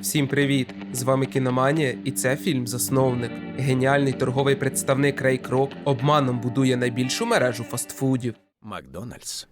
Всім привіт! З вами Кіноманія, і це фільм Засновник. Геніальний торговий представник Рей Крок обманом будує найбільшу мережу фастфудів. Макдональдс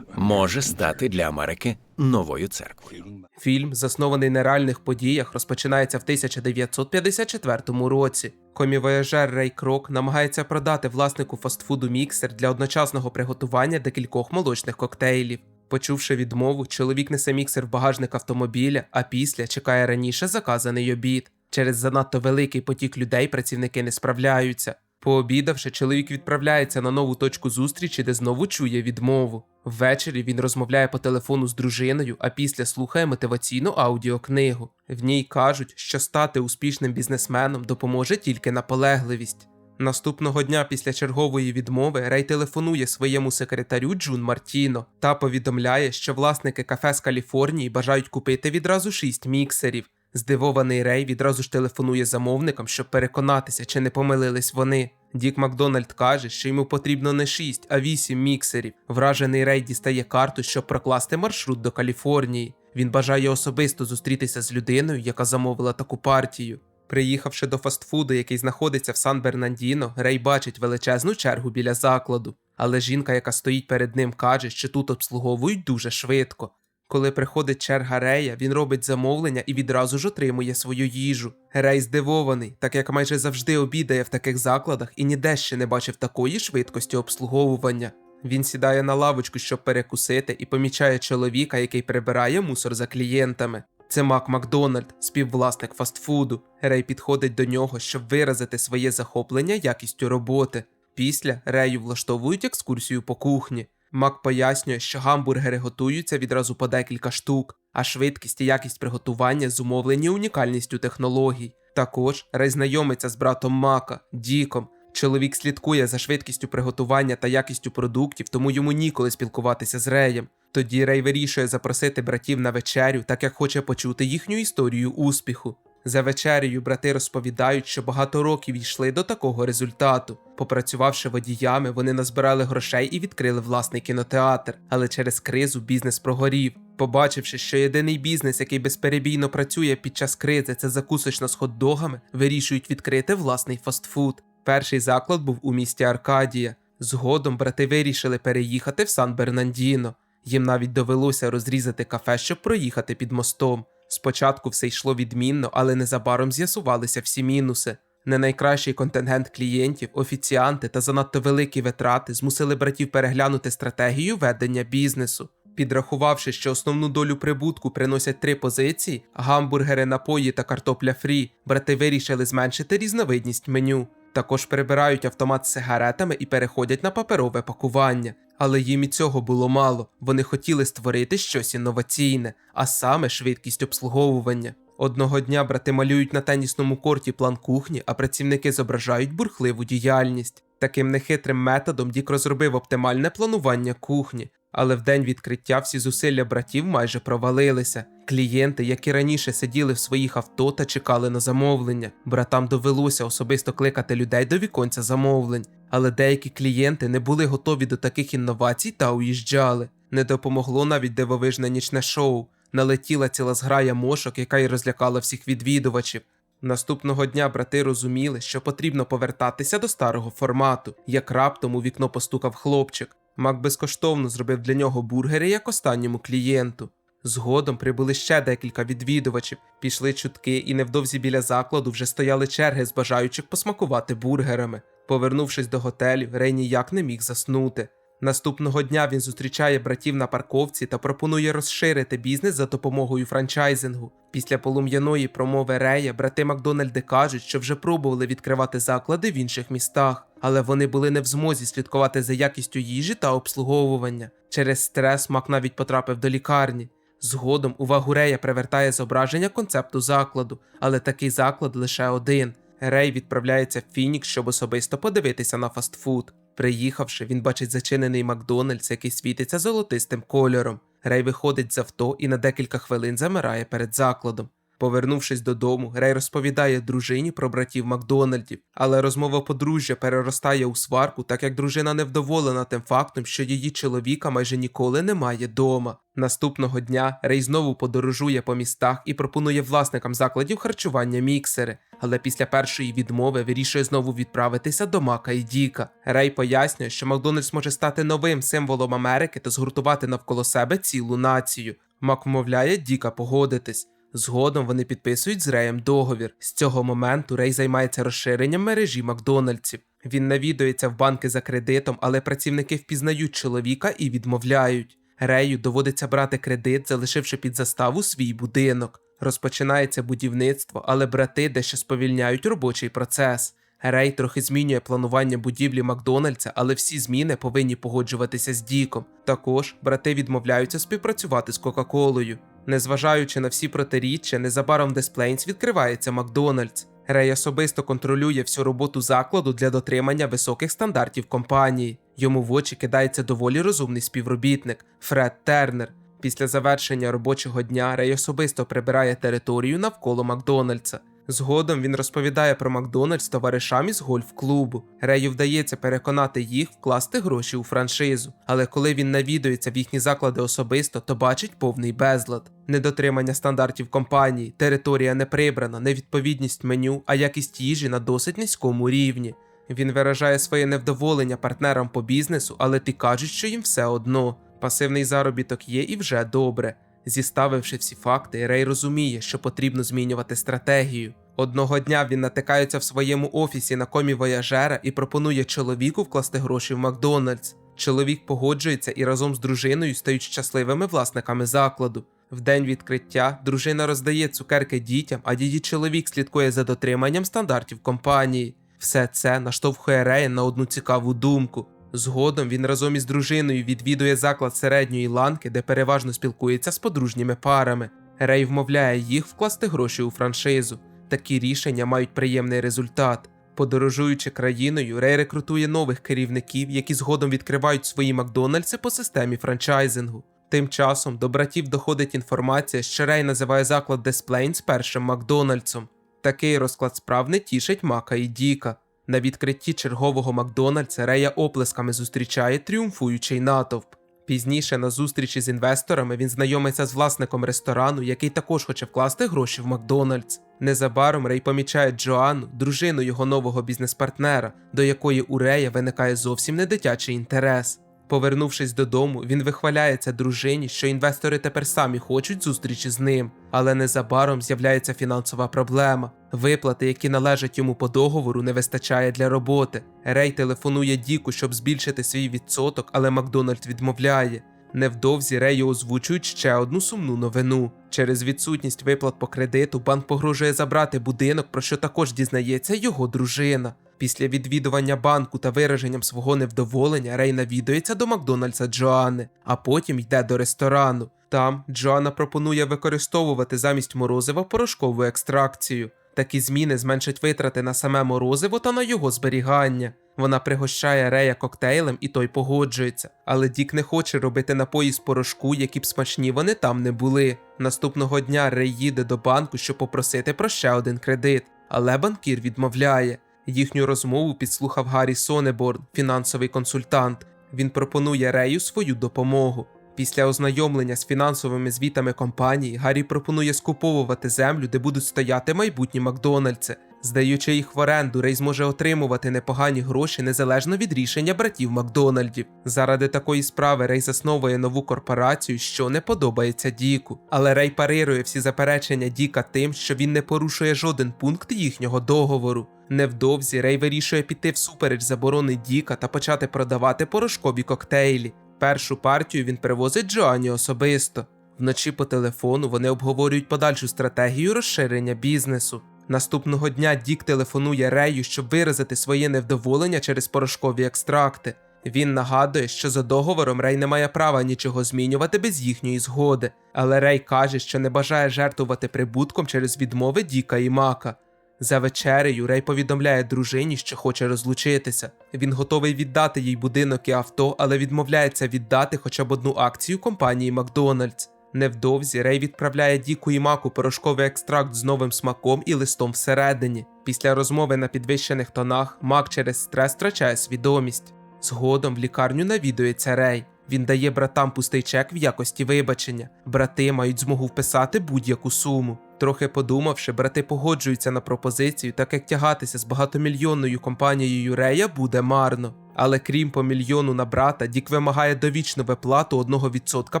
може стати для Америки новою церквою. Фільм, заснований на реальних подіях, розпочинається в 1954 році. Комівояжер Рей Крок намагається продати власнику фастфуду міксер для одночасного приготування декількох молочних коктейлів. Почувши відмову, чоловік несе міксер в багажник автомобіля, а після чекає раніше заказаний обід. Через занадто великий потік людей працівники не справляються. Пообідавши, чоловік відправляється на нову точку зустрічі, де знову чує відмову. Ввечері він розмовляє по телефону з дружиною, а після слухає мотиваційну аудіокнигу. В ній кажуть, що стати успішним бізнесменом допоможе тільки наполегливість. Наступного дня після чергової відмови Рей телефонує своєму секретарю Джун Мартіно та повідомляє, що власники кафе з Каліфорнії бажають купити відразу шість міксерів. Здивований Рей відразу ж телефонує замовникам, щоб переконатися, чи не помилились вони. Дік Макдональд каже, що йому потрібно не 6, а 8 міксерів. Вражений Рей дістає карту, щоб прокласти маршрут до Каліфорнії. Він бажає особисто зустрітися з людиною, яка замовила таку партію. Приїхавши до фастфуду, який знаходиться в Сан Бернандіно, Рей бачить величезну чергу біля закладу. Але жінка, яка стоїть перед ним, каже, що тут обслуговують дуже швидко. Коли приходить черга Рея, він робить замовлення і відразу ж отримує свою їжу. Рей здивований, так як майже завжди обідає в таких закладах і ніде ще не бачив такої швидкості обслуговування. Він сідає на лавочку, щоб перекусити, і помічає чоловіка, який прибирає мусор за клієнтами. Це Мак Макдональд, співвласник фастфуду. Рей підходить до нього, щоб виразити своє захоплення якістю роботи. Після Рею влаштовують екскурсію по кухні. Мак пояснює, що гамбургери готуються відразу по декілька штук, а швидкість і якість приготування зумовлені унікальністю технологій. Також Рей знайомиться з братом Мака, Діком. Чоловік слідкує за швидкістю приготування та якістю продуктів, тому йому ніколи спілкуватися з Реєм. Тоді Рей вирішує запросити братів на вечерю, так як хоче почути їхню історію успіху. За вечерею брати розповідають, що багато років йшли до такого результату. Попрацювавши водіями, вони назбирали грошей і відкрили власний кінотеатр, але через кризу бізнес прогорів. Побачивши, що єдиний бізнес, який безперебійно працює під час кризи, це закусочна з хот-догами, вирішують відкрити власний фастфуд. Перший заклад був у місті Аркадія. Згодом брати вирішили переїхати в Сан Бернандіно. Їм навіть довелося розрізати кафе, щоб проїхати під мостом. Спочатку все йшло відмінно, але незабаром з'ясувалися всі мінуси. Не найкращий контингент клієнтів, офіціанти та занадто великі витрати змусили братів переглянути стратегію ведення бізнесу. Підрахувавши, що основну долю прибутку приносять три позиції: гамбургери, напої та картопля фрі, брати вирішили зменшити різновидність меню. Також прибирають автомат з сигаретами і переходять на паперове пакування. Але їм і цього було мало. Вони хотіли створити щось інноваційне, а саме швидкість обслуговування. Одного дня брати малюють на тенісному корті план кухні, а працівники зображають бурхливу діяльність. Таким нехитрим методом Дік розробив оптимальне планування кухні. Але в день відкриття всі зусилля братів майже провалилися. Клієнти, які раніше сиділи в своїх авто та чекали на замовлення, братам довелося особисто кликати людей до віконця замовлень. Але деякі клієнти не були готові до таких інновацій та уїжджали. Не допомогло навіть дивовижне нічне шоу. Налетіла ціла зграя мошок, яка й розлякала всіх відвідувачів. Наступного дня брати розуміли, що потрібно повертатися до старого формату, як раптом у вікно постукав хлопчик. Мак безкоштовно зробив для нього бургери як останньому клієнту. Згодом прибули ще декілька відвідувачів, пішли чутки, і невдовзі біля закладу вже стояли черги з бажаючих посмакувати бургерами. Повернувшись до готелю, Рей ніяк не міг заснути. Наступного дня він зустрічає братів на парковці та пропонує розширити бізнес за допомогою франчайзингу. Після полум'яної промови Рея брати Макдональди кажуть, що вже пробували відкривати заклади в інших містах, але вони були не в змозі слідкувати за якістю їжі та обслуговування. Через стрес Мак навіть потрапив до лікарні. Згодом увагу Рея привертає зображення концепту закладу, але такий заклад лише один. Рей відправляється в Фінікс, щоб особисто подивитися на фастфуд. Приїхавши, він бачить зачинений Макдональдс, який світиться золотистим кольором. Рей виходить з авто і на декілька хвилин замирає перед закладом. Повернувшись додому, Рей розповідає дружині про братів Макдональдів, але розмова подружжя переростає у сварку, так як дружина невдоволена тим фактом, що її чоловіка майже ніколи немає дома. Наступного дня Рей знову подорожує по містах і пропонує власникам закладів харчування міксери, але після першої відмови вирішує знову відправитися до Мака і Діка. Рей пояснює, що Макдональдс може стати новим символом Америки та згуртувати навколо себе цілу націю. Мак вмовляє Діка погодитись. Згодом вони підписують з Реєм договір. З цього моменту Рей займається розширенням мережі Макдональдсів. Він навідується в банки за кредитом, але працівники впізнають чоловіка і відмовляють. Рею доводиться брати кредит, залишивши під заставу свій будинок. Розпочинається будівництво, але брати дещо сповільняють робочий процес. Рей трохи змінює планування будівлі Макдональдса, але всі зміни повинні погоджуватися з Діком. Також брати відмовляються співпрацювати з Кока-Колою. Незважаючи на всі протиріччя, незабаром Десплейнс відкривається Макдональдс. Рей особисто контролює всю роботу закладу для дотримання високих стандартів компанії. Йому в очі кидається доволі розумний співробітник Фред Тернер. Після завершення робочого дня Рей особисто прибирає територію навколо Макдональдса. Згодом він розповідає про Макдональдс товаришам із гольф-клубу. Рею вдається переконати їх вкласти гроші у франшизу, але коли він навідується в їхні заклади особисто, то бачить повний безлад. Недотримання стандартів компанії, територія не прибрана, невідповідність меню, а якість їжі на досить низькому рівні. Він виражає своє невдоволення партнерам по бізнесу, але ті кажуть, що їм все одно. Пасивний заробіток є і вже добре. Зіставивши всі факти, Рей розуміє, що потрібно змінювати стратегію. Одного дня він натикається в своєму офісі на комі вояжера і пропонує чоловіку вкласти гроші в Макдональдс. Чоловік погоджується і разом з дружиною стають щасливими власниками закладу. В день відкриття дружина роздає цукерки дітям, а її чоловік слідкує за дотриманням стандартів компанії. Все це наштовхує Рея на одну цікаву думку. Згодом він разом із дружиною відвідує заклад середньої ланки, де переважно спілкується з подружніми парами. Рей вмовляє їх вкласти гроші у франшизу. Такі рішення мають приємний результат. Подорожуючи країною, Рей рекрутує нових керівників, які згодом відкривають свої Макдональдси по системі франчайзингу. Тим часом до братів доходить інформація, що Рей називає заклад Десплейнс першим Макдональдсом. Такий розклад справ не тішить Мака і Діка. На відкритті чергового Макдональдса Рея оплесками зустрічає тріумфуючий натовп. Пізніше на зустрічі з інвесторами він знайомиться з власником ресторану, який також хоче вкласти гроші в Макдональдс. Незабаром Рей помічає Джоанну, дружину його нового бізнес-партнера, до якої у Рея виникає зовсім не дитячий інтерес. Повернувшись додому, він вихваляється дружині, що інвестори тепер самі хочуть зустрічі з ним, але незабаром з'являється фінансова проблема. Виплати, які належать йому по договору, не вистачає для роботи. Рей телефонує Діку, щоб збільшити свій відсоток, але Макдональд відмовляє. Невдовзі Рею озвучують ще одну сумну новину. Через відсутність виплат по кредиту банк погрожує забрати будинок, про що також дізнається його дружина. Після відвідування банку та вираженням свого невдоволення Рей навідується до Макдональдса Джоанни, а потім йде до ресторану. Там Джоанна пропонує використовувати замість морозива порошкову екстракцію. Такі зміни зменшать витрати на саме морозиво та на його зберігання. Вона пригощає Рея коктейлем і той погоджується. Але Дік не хоче робити напої з порошку, які б смачні вони там не були. Наступного дня Рей їде до банку, щоб попросити про ще один кредит, але банкір відмовляє. Їхню розмову підслухав Гаррі Сонеборн, фінансовий консультант. Він пропонує Рею свою допомогу. Після ознайомлення з фінансовими звітами компанії Гаррі пропонує скуповувати землю, де будуть стояти майбутні Макдональдси. Здаючи їх в оренду, Рей зможе отримувати непогані гроші незалежно від рішення братів Макдональдів. Заради такої справи Рей засновує нову корпорацію, що не подобається Діку. Але Рей парирує всі заперечення Діка тим, що він не порушує жоден пункт їхнього договору. Невдовзі Рей вирішує піти всупереч заборони Діка та почати продавати порошкові коктейлі. Першу партію він привозить Джоанні особисто. Вночі по телефону вони обговорюють подальшу стратегію розширення бізнесу. Наступного дня Дік телефонує Рею, щоб виразити своє невдоволення через порошкові екстракти. Він нагадує, що за договором Рей не має права нічого змінювати без їхньої згоди, але Рей каже, що не бажає жертвувати прибутком через відмови Діка і Мака. За вечерею Рей повідомляє дружині, що хоче розлучитися. Він готовий віддати їй будинок і авто, але відмовляється віддати хоча б одну акцію компанії Макдональдс. Невдовзі Рей відправляє Діку і Маку порошковий екстракт з новим смаком і листом всередині. Після розмови на підвищених тонах Мак через стрес втрачає свідомість. Згодом в лікарню навідується Рей. Він дає братам пустий чек в якості вибачення. Брати мають змогу вписати будь-яку суму. Трохи подумавши, брати погоджуються на пропозицію, так як тягатися з багатомільйонною компанією Рея буде марно. Але крім по мільйону на брата, Дік вимагає довічну виплату 1%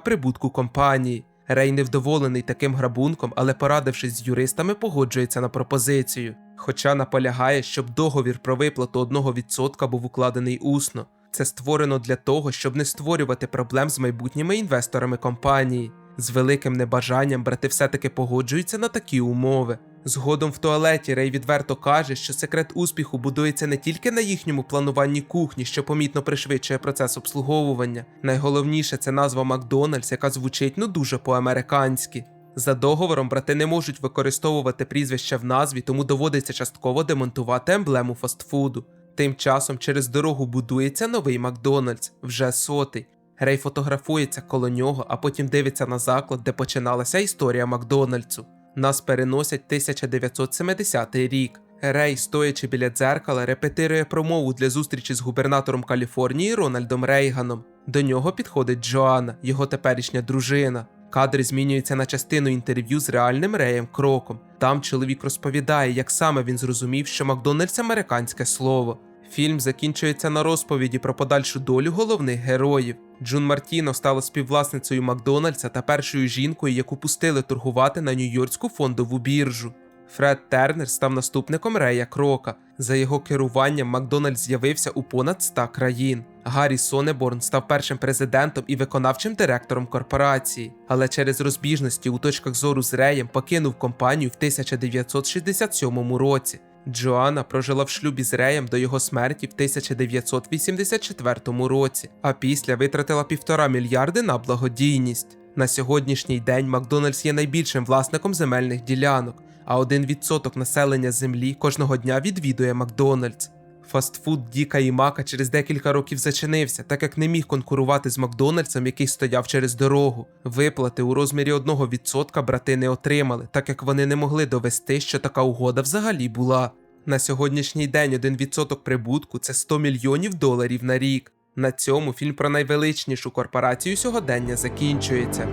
прибутку компанії. Рей невдоволений таким грабунком, але порадившись з юристами, погоджується на пропозицію. Хоча наполягає, щоб договір про виплату 1% був укладений усно. Це створено для того, щоб не створювати проблем з майбутніми інвесторами компанії. З великим небажанням брати все-таки погоджуються на такі умови. Згодом в туалеті Рей відверто каже, що секрет успіху будується не тільки на їхньому плануванні кухні, що помітно пришвидшує процес обслуговування. Найголовніше це назва Макдональдс, яка звучить ну дуже по-американськи. За договором брати не можуть використовувати прізвище в назві, тому доводиться частково демонтувати емблему фастфуду. Тим часом через дорогу будується новий Макдональдс, вже сотий. Рей фотографується коло нього, а потім дивиться на заклад, де починалася історія Макдональдсу. Нас переносять 1970 рік. Рей, стоячи біля дзеркала, репетирує промову для зустрічі з губернатором Каліфорнії Рональдом Рейганом. До нього підходить Джоанна, його теперішня дружина. Кадри змінюються на частину інтерв'ю з реальним Реєм Кроком. Там чоловік розповідає, як саме він зрозумів, що Макдональдс американське слово. Фільм закінчується на розповіді про подальшу долю головних героїв. Джун Мартіно стала співвласницею Макдональдса та першою жінкою, яку пустили торгувати на Нью-Йоркську фондову біржу. Фред Тернер став наступником Рея Крока. За його керуванням Макдональдс з'явився у понад 100 країн. Гаррі Сонеборн став першим президентом і виконавчим директором корпорації, але через розбіжності у точках зору з Реєм покинув компанію в 1967 році. Джоанна прожила в шлюбі з Реєм до його смерті в 1984 році, а після витратила півтора мільярди на благодійність. На сьогоднішній день Макдональдс є найбільшим власником земельних ділянок, а 1% населення землі кожного дня відвідує Макдональдс. Фастфуд Діка і Мака через декілька років зачинився, так як не міг конкурувати з Макдональдсом, який стояв через дорогу. Виплати у розмірі 1% брати не отримали, так як вони не могли довести, що така угода взагалі була. На сьогоднішній день 1% прибутку це 100 мільйонів доларів на рік. На цьому фільм про найвеличнішу корпорацію сьогодення закінчується.